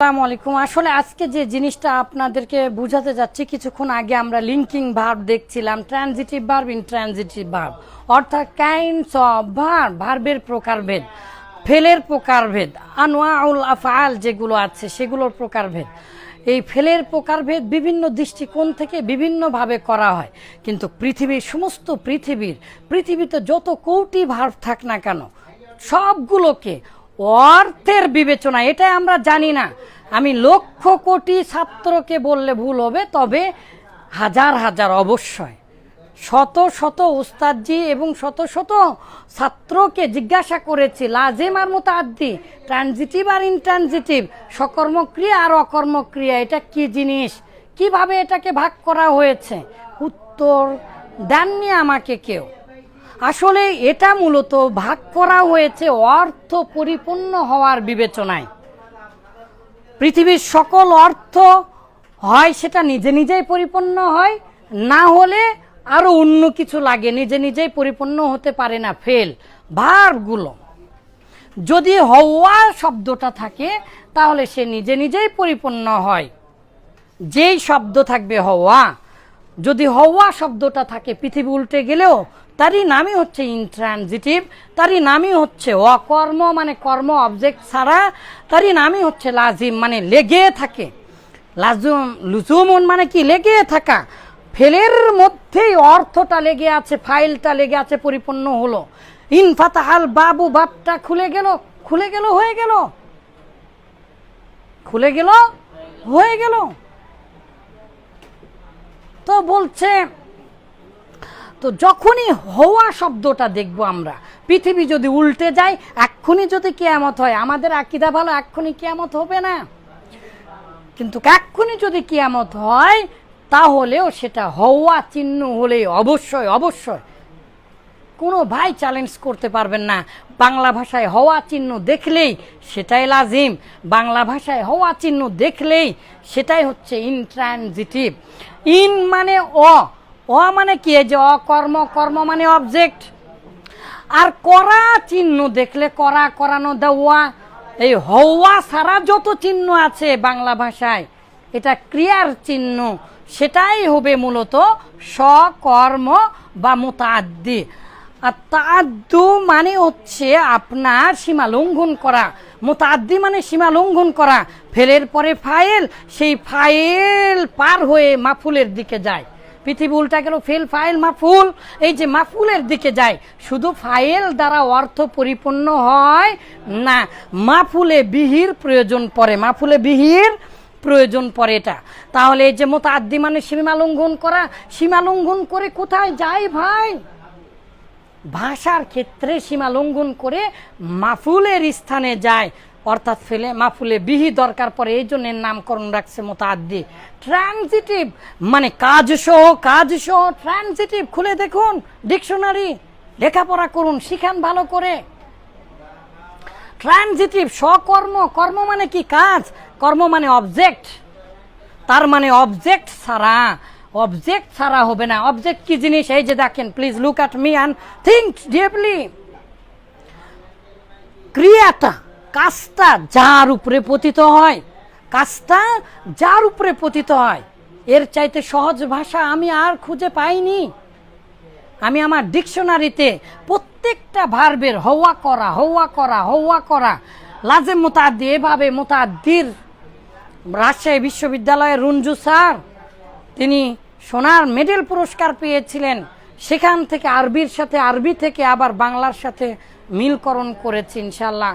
আসসালামু আলাইকুম আসলে আজকে যে জিনিসটা আপনাদেরকে বুঝাতে যাচ্ছি, কিছুক্ষণ আগে আমরা লিঙ্কিং ভার্ব দেখছিলাম ট্রানজিটিভ ভার্ব ইনট্রানজিটিভ ভার্ব অর্থাৎ কাইন্ডস অফ ভার্ব ভার্বের প্রকারভেদ, ফেলের প্রকারভেদ আনোয়াউল আফআল যেগুলো আছে সেগুলোর প্রকারভেদ। এই ফেলের প্রকারভেদ বিভিন্ন দৃষ্টিকোণ থেকে বিভিন্নভাবে করা হয়, কিন্তু পৃথিবীর সমস্ত পৃথিবীর, পৃথিবীতে যত কৌটি ভার্ব থাক না কেন, সবগুলোকে অর্থের বিবেচনা এটা আমরা জানি না। আমি লক্ষ কোটি ছাত্রকে বললে ভুল হবে, তবে হাজার হাজার অবশ্যই। শত শত উস্তাদজি এবং শত শত ছাত্রকে জিজ্ঞাসা করেছি, লাজেম আর মতো আদি ট্রানজিটিভ আর ইনট্রানজিটিভ সকর্মক্রিয়া আর অকর্মক্রিয়া, এটা কি জিনিস? কীভাবে এটাকে ভাগ করা হয়েছে? উত্তর দেননি আমাকে কেউ। আসলে এটা মূলত ভাগ করা হয়েছে অর্থ পরিপূর্ণ হওয়ার বিবেচনায়। পৃথিবীর সকল অর্থ হয় সেটা নিজে নিজেই পরিপূর্ণ হয়, না হলে আরও অন্য কিছু লাগে, নিজে নিজেই পরিপূর্ণ হতে পারে না ফেল ভার্বগুলো যদি হওয়া শব্দটা থাকে, তাহলে সে নিজে নিজেই পরিপূর্ণ হয়। যেই শব্দ থাকবে হওয়া যদি হওয়া শব্দটা থাকে, পৃথিবী উল্টে গেলেও তারই নামই হচ্ছে ইনট্রানজিটিভ তারই নামই হচ্ছে অকর্ম মানে কর্ম অবজেক্ট ছাড়া তারই নামই হচ্ছে লাজিম মানে লেগে থাকে। লাজুম, লুজুমন মানে কি? লেগে থাকা। ফেলের মধ্যেই অর্থটা লেগে আছে, ফাইলটা লেগে আছে, পরিপূর্ণ হলো। ইনফাতাহাল বাবু, বাপটা খুলে গেল খুলে গেল, হয়ে গেল। খুলে গেল, হয়ে গেল। তো বলছে, তো যখনই হওয়া শব্দটা দেখব আমরা, পৃথিবী যদি উল্টে যায়, এক্ষুনি যদি কেয়ামত হয়, আমাদের আকিদা ভালো, এক্ষুনি কেয়ামত হবে না। কিন্তু এক্ষুনি যদি কেয়ামত হয়, তাহলেও সেটা হওয়া চিহ্ন হলেই অবশ্যই অবশ্যই কোনো ভাই চ্যালেঞ্জ করতে পারবেন না। বাংলা ভাষায় হওয়া চিহ্ন দেখলেই সেটাই লাজিম। বাংলা ভাষায় হওয়া চিহ্ন দেখলেই সেটাই হচ্ছে ইনট্রানজিটিভ ইন মানে অ। অ মানে কি? যে অকর্ম, কর্ম মানে অবজেক্ট আর করা চিহ্ন দেখলে করা, করানো, দেওয়া, এই হওয়া সারা যত চিহ্ন আছে বাংলা ভাষায়, এটা ক্রিয়ার চিহ্ন। সেটাই হবে মূলত সকর্ম বা মোতাদ্দি। আর তাদ্দু মানে হচ্ছে আপনার সীমা লঙ্ঘন করা। মোতাদ্দি মানে সীমা লঙ্ঘন করা। ফেলের পরে ফাইল সেই ফাইল পার হয়ে মাফুলের দিকে যায়। পৃথিবী উল্টা গেল, ফেল ফাইল মাফুল। এই যে মাফুলের দিকে যায়, শুধু ফাইল দ্বারা অর্থ পরিপূর্ণ হয় না, মাফুলে বিহির প্রয়োজন পড়ে। মাফুলে বিহির প্রয়োজন পড়ে এটা। তাহলে এই যে মোতাদ্দি মানে সীমা লঙ্ঘন করা, সীমা লঙ্ঘন করে কোথায় যায় ভাই? ভাষার ক্ষেত্রে সীমা লঙ্ঘন করে মাফুলের স্থানে যায়। অর্থাৎ ফেলে, মাফুলে বিহি দরকার পড়ে, এই জন্য নামকরণ রাখছে মোতাদ্দি ট্রানজিটিভ মানে কাজ সহ কাজ সহ ট্রানজিটিভ খুলে দেখুন, ডিকশনারি, লেখাপড়া করুন, শিখান ভালো করে। ট্রানজিটিভ সকর্ম কর্ম মানে কি কাজ? কর্ম মানে অবজেক্ট তার মানে অবজেক্ট ছাড়া অবজেক্ট ছাড়া হবে না। অবজেক্ট কি জিনিস? এই যে দেখেন please look at me and think deeply ক্রিয়াটা, কাজটা যার উপরে পতিত হয়। কাজটা যার উপরে পতিত হয়। এর চাইতে সহজ ভাষা আমি আর খুঁজে পাইনি। আমি আমার ডিকশনারিতে প্রত্যেকটা ভার্বের হওয়া করা হওয়া করা হওয়া করা লাজে মোতাদ্দি, এভাবে মোতাদ্দির রাজশাহী বিশ্ববিদ্যালয়ের রুঞ্জু স্যার তিনি সোনার মেডেল পুরস্কার পেয়েছিলেন। সেখান থেকে আরবির সাথে, আরবি থেকে আবার বাংলার সাথে মিলকরণ করেছে ইনশাল্লাহ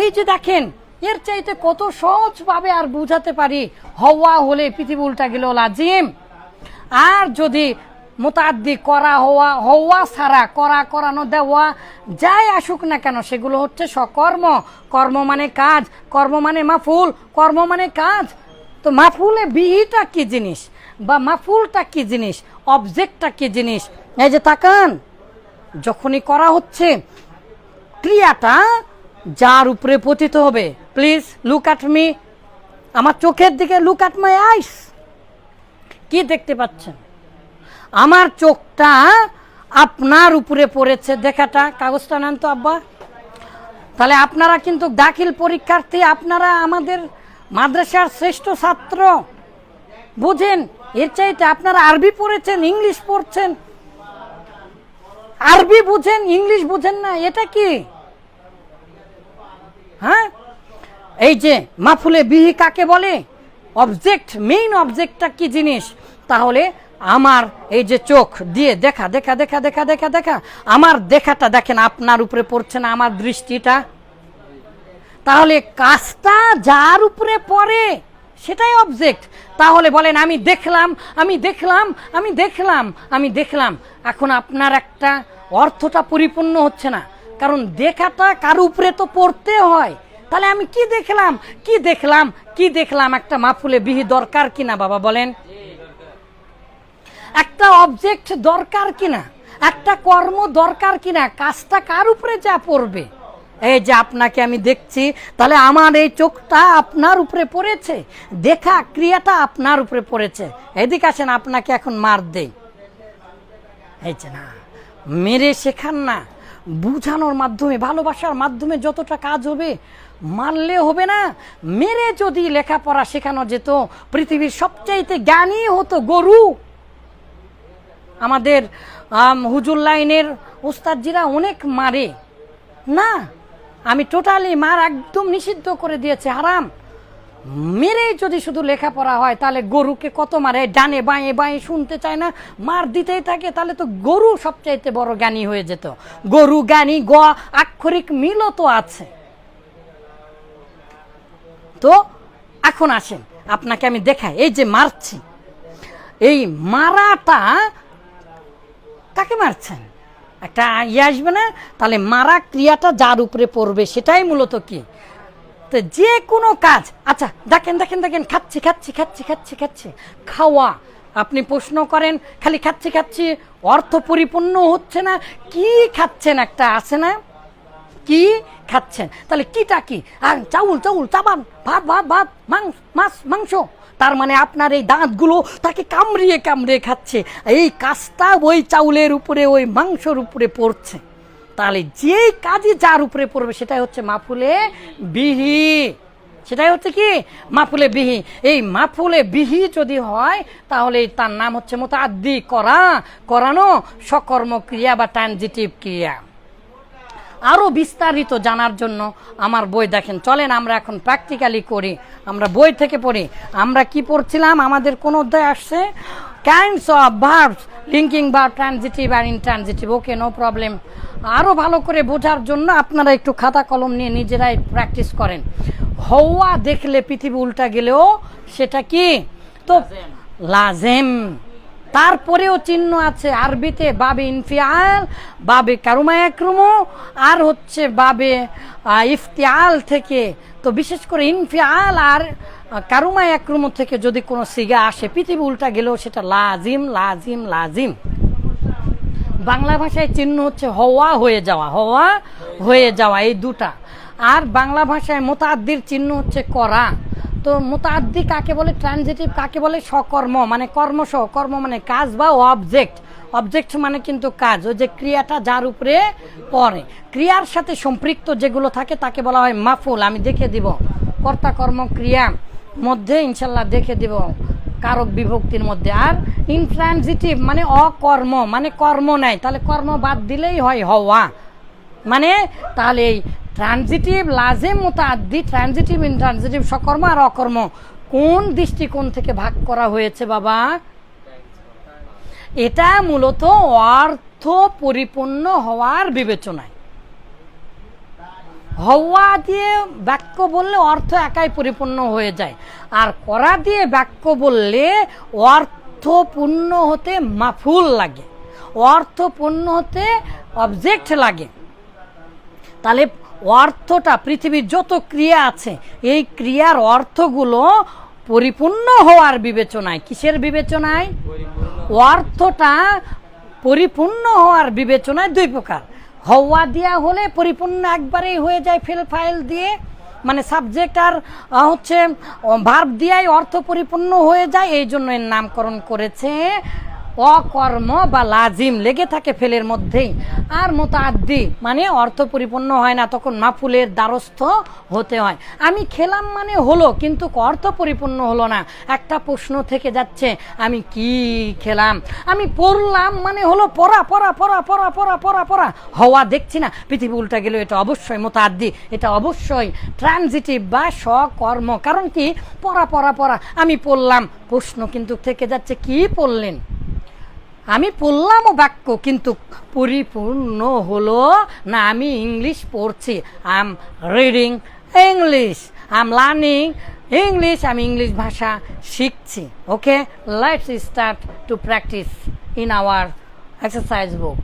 এই যে দেখেন, এর চাইতে কত সহজভাবে আর বুঝাতে পারি? হওয়া হলে পৃথিবী উল্টা গেল লাজিম। আর যদি মোতাদ্দি করা হওয়া হওয়া ছাড়া, করা, করানো, দেওয়া যাই আসুক না কেন, সেগুলো হচ্ছে সকর্ম কর্ম মানে কাজ, কর্ম মানে মাফুল, কর্ম মানে কাজ। তো মাফুলে বিহিটা কি জিনিস? বা মাফুলটা কি জিনিস? অবজেক্টটা কি জিনিস? এই যে তাকান, যখনই করা হচ্ছে, ক্রিয়াটা যার উপরে পতিত হবে। প্লিজ লুক আট মি আমার চোখের দিকে লুক আট মাই আইস কি দেখতে পাচ্ছেন? আমার চোখটা আপনার উপরে পড়েছে দেখাটা। কাগজটা নেন তো, আব্বা। তাহলে আপনারা কিন্তু দাখিল পরীক্ষার্থী, আপনারা আমাদের মাদ্রাসার শ্রেষ্ঠ ছাত্র। বুঝেন, এর চাইতে আপনারা আরবি পড়েছেন, ইংলিশ পড়ছেন। আরবি বুঝেন, ইংলিশ বুঝেন না, এটা কি? হ্যাঁ? এই যে মাফুলে বিহি কাকে বলে? অবজেক্ট মেইন অবজেক্টটা কি জিনিস? তাহলে আমার এই যে চোখ দিয়ে দেখা দেখা দেখা দেখা দেখা দেখা, আমার দেখাটা দেখেন, আপনার উপরে পড়ছে না আমার দৃষ্টিটা? তাহলে কাজটা যার উপরে পড়ে? সেটাই অবজেক্ট তাহলে বলেন, আমি দেখলাম আমি দেখলাম আমি দেখলাম আমি দেখলাম। এখন আপনার একটা অর্থটা পরিপূর্ণ হচ্ছে না। কারণ দেখাটা কার উপরে তো পড়তে হয়। তাহলে আমি কি দেখলাম? কি দেখলাম? কি দেখলাম? একটা মাফুলে বিহি দরকার কিনা বাবা বলেন? একটা অবজেক্ট দরকার কিনা? একটা কর্ম দরকার কিনা? কাজটা কার উপরে যা পড়বে? এই যে আপনাকে আমি দেখছি, তাহলে আমার এই চোখটা আপনার উপরে পড়েছে। দেখা ক্রিয়াটা আপনার উপরে পড়েছে। এদিকে আসেন, আপনাকে এখন মার দেই। এই যে না, মেরে শেখান না। বুঝানোর মাধ্যমে, ভালোবাসার মাধ্যমে যতটা কাজ হবে, মারলে হবে না। মেরে যদি লেখাপড়া শেখানো যেত, পৃথিবীর সবচাইতে জ্ঞানী হতো গরু। আমাদের হুজুর লাইনের উস্তাদজিরা অনেক মারে। না আমি টোটালি মার একদম নিষিদ্ধ করে দিয়েছে, হারাম। মেরে যদি শুধু লেখাপড়া হয়, তাহলে গরুকে কত মারে? ডানে বাঁয়ে বাঁয়ে শুনতে চায় না। মার দিতেই থাকে, তাহলে তো গরু সবচাইতে বড় জ্ঞানী হয়ে যেত। গরু, জ্ঞানী, গ, আক্ষরিক মিলও তো আছে। তো এখন আসেন, আপনাকে আমি দেখাই, এই যে মারছি। এই মারাটা কাকে মারছেন? একটা ইয়ে আসবে না? তাহলে মারা ক্রিয়াটা যার উপরে পড়বে, সেটাই মূলত কি? তো যে কোনো কাজ আচ্ছা দেখেন দেখেন দেখেন, খাচ্ছি খাচ্ছি খাচ্ছি খাচ্ছি খাচ্ছি। খাওয়া, আপনি প্রশ্ন করেন, খালি খাচ্ছি খাচ্ছি, অর্থ পরিপূর্ণ হচ্ছে না? কি খাচ্ছেন একটা আছে না? কি খাচ্ছেন? তাহলে কিটা কি? আর চাউল চাউল, চাবান, ভাত ভাত ভাত, মাংস, মাছ, মাংস। তার মানে আপনার এই দাঁতগুলো তাকে কামড়িয়ে কামড়িয়ে খাচ্ছে। এই কাজটা ওই চাউলের উপরে, ওই মাংসর উপরে পড়ছে। তাহলে যেই কাজই যার উপরে পড়বে, সেটাই হচ্ছে মাফুলে বিহি। সেটাই হচ্ছে কি? মাফুলে বিহি। এই মাফুলে বিহি যদি হয়, তাহলে তার নাম হচ্ছে মতো আদি করা, করানো সকর্ম ক্রিয়া বা ট্রানজিটিভ ক্রিয়া। আরও বিস্তারিত জানার জন্য আমার বই দেখেন। চলেন আমরা এখন প্র্যাকটিক্যালি করি। আমরা বই থেকে পড়ি। আমরা কি পড়ছিলাম? আমাদের কোন অধ্যায় আসছে? কাইন্ডস অফ ভার্বস লিঙ্কিং বা ট্রানজিটিভ আর ইনট্রানজিটিভ ওকে নো প্রবলেম আরও ভালো করে বোঝার জন্য আপনারা একটু খাতা কলম নিয়ে নিজেরাই প্র্যাকটিস করেন। হওয়া দেখলে পৃথিবী উল্টা গেলেও সেটা কি? তো লাজেম। তারপরেও চিহ্ন আছে আরবিতে, বাবে ইনফিয়াল বাবে কারুমায়াক্রুমো, আর হচ্ছে বাবে ইফতিয়াল থেকে। তো বিশেষ করে ইনফিয়াল আর কারুমায়াক্রুমো থেকে যদি কোনো সিগা আসে, পৃথিবী উল্টা গেলেও সেটা লাজিম লাজিম লাজিম। বাংলা ভাষায় চিহ্ন হচ্ছে হওয়া, হয়ে যাওয়া, হওয়া, হয়ে যাওয়া, এই দুটা। আর বাংলা ভাষায় মোতাদ্দির চিহ্ন হচ্ছে করা। তো মোতাদ্দি কাকে বলে? ট্রানজিটিভ কাকে বলে? সকর্ম মানে কর্মস কর্ম মানে কাজ বা অবজেক্ট অবজেক্ট মানে কিন্তু কাজ, ওই যে ক্রিয়াটা যার উপরে পড়ে। ক্রিয়ার সাথে সম্পৃক্ত যেগুলো থাকে, তাকে বলা হয় মাফুল। আমি দেখে দিব। কর্তা কর্ম ক্রিয়া মধ্যে, ইনশাল্লাহ দেখে দিব কারক বিভক্তির মধ্যে। আর ইনট্রানজিটিভ মানে অকর্ম মানে কর্ম নাই। তাহলে কর্ম বাদ দিলেই হয় হওয়া। মানে তাহলে এই ট্রানজিটিভ লাজেম মোতাদ্দি ট্রানজিটিভ ইনট্রানজিটিভ সকর্ম আর অকর্ম কোন দৃষ্টিকোণ থেকে ভাগ করা হয়েছে বাবা? এটা মূলত অর্থ পরিপূর্ণ হওয়ার বিবেচনায়। হওয়া দিয়ে বাক্য বললে অর্থ একাই পরিপূর্ণ হয়ে যায়। আর করা দিয়ে বাক্য বললে অর্থপূর্ণ হতে মাফুল লাগে। অর্থপূর্ণ হতে অবজেক্ট লাগে। তাহলে অর্থটা, পৃথিবীর যত ক্রিয়া আছে, এই ক্রিয়ার অর্থগুলো পরিপূর্ণ হওয়ার বিবেচনায়। কিসের বিবেচনায়? অর্থটা পরিপূর্ণ হওয়ার বিবেচনায় দুই প্রকার। হওয়া দেওয়া হলে পরিপূর্ণ একবারেই হয়ে যায় ফেল ফাইল দিয়ে মানে সাবজেক্ট আর হচ্ছে ভার্ব দিয়াই অর্থ পরিপূর্ণ হয়ে যায়, এই জন্য এর নামকরণ করেছে অকর্ম বা লাজিম লেগে থাকে ফেলের মধ্যেই। আর মোতাদ্দি মানে অর্থ পরিপূর্ণ হয় না, তখন মাফুলের দ্বারস্থ হতে হয়। আমি খেলাম মানে হলো, কিন্তু অর্থ পরিপূর্ণ হলো না। একটা প্রশ্ন থেকে যাচ্ছে, আমি কি খেলাম? আমি পড়লাম মানে হলো, পড়া পড়া পড়া পড়া পড়া পড়া পড়া। হওয়া দেখছি না। পৃথিবী উল্টা গেল, এটা অবশ্যই মোতাদ্দি এটা অবশ্যই ট্রানজিটিভ বা সকর্ম কারণ কি? পড়া পড়া পড়া। আমি পড়লাম, প্রশ্ন কিন্তু থেকে যাচ্ছে, কি পড়লেন? আমি পড়লামও বাক্য, কিন্তু পরিপূর্ণ হলো না, আমি ইংলিশ পড়ছি। I'm reading English I'm learning English আমি ইংলিশ ভাষা শিখছি okay life start to practice in our exercise book